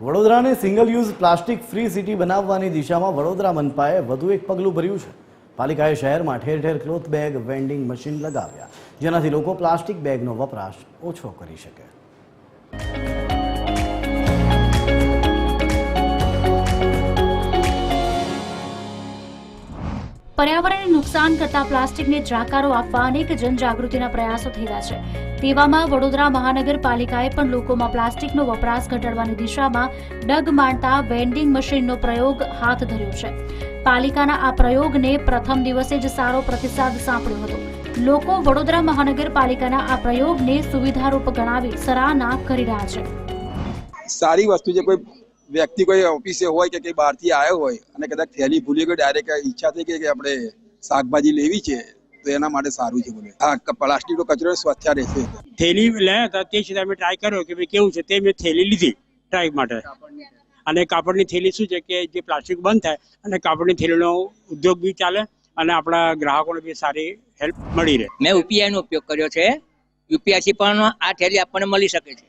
વડોદરાને single use plastic free city બનાવવાની દિશામાં વડોદરા મનપાએ વધુ એક પગલું ભર્યું છે. પાલિકાએ શહેરમાં ઠેર ઠેર ક્લોથ બેગ વેન્ડિંગ મશીન લગાવ્યા, જેનાથી લોકો પ્લાસ્ટિક બેગનો વપરાશ ઓછો કરી શકે. પર્યાવરણને નુકસાન કરતા પ્લાસ્ટિકને જાકારો આપવા અનેક જનજાગૃતિના પ્રયાસો થઈ છે. તેવામાં વડોદરા મહાનગરપાલિકાએ પણ લોકોમાં પ્લાસ્ટિકનો વપરાશ ઘટાડવાની દિશામાં ડગ માંડતા વેન્ડિંગ મશીનનો પ્રયોગ હાથ ધર્યો છે. પાલિકાના આ પ્રયોગને પ્રથમ દિવસે જ સારો પ્રતિસાદ સાંપડ્યો હતો. લોકો વડોદરા મહાનગરપાલિકાના આ પ્રયોગને સુવિધારૂપ ગણાવી સરાહના કરી રહ્યા છે. સારી વસ્તુ છે, કોઈ વ્યક્તિ કોઈ ઓફિસે હોય કે કઈ બહારથી આવ્યો હોય અને કદાચ થેલી ભૂલી ગયો, ડાયરેક્ટ ઈચ્છા થઈ કે આપણે શાકભાજી લેવી છે તો એના માટે સારું છે બોલે. હા પ્લાસ્ટિકનો કચરો સ્વચ્છ રહેશે. થેલી લયા હતા તે છતાં મેં ટ્રાય કર્યો કે ભાઈ કેવું છે? તે મેં થેલી લીધી ટ્રાય માટે. અને કાપડની થેલી શું છે કે જે પ્લાસ્ટિક બંધ થાય અને કાપડની થેલીનો ઉદ્યોગ બી ચાલે અને આપણા ગ્રાહકોને બી સારી હેલ્પ મળી રહે. મેં યુપીઆઈ નો ઉપયોગ કર્યો છે. યુપીઆઈ થી પણ આ થેલી આપણને મળી શકે છે.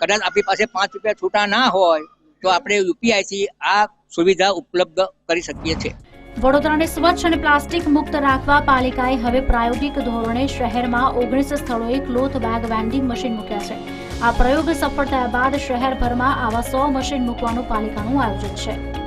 કદાચ આપણી પાસે પાંચ રૂપિયા છૂટા ના હોય તો આપણે યુપીઆઈ થી આ સુવિધા ઉપલબ્ધ કરી શકીએ છીએ. વડોદરાને સ્વચ્છ અને પ્લાસ્ટિક મુક્ત રાખવા પાલિકાએ હવે પ્રાયોગિક ધોરણે શહેરમાં ઓગણીસ સ્થળોએ ક્લોથ બેગ વેન્ડિંગ મશીન મૂક્યા છે. આ પ્રયોગ સફળ થયા બાદ શહેરભરમાં આવા સો મશીન મૂકવાનું પાલિકાનું આયોજન છે.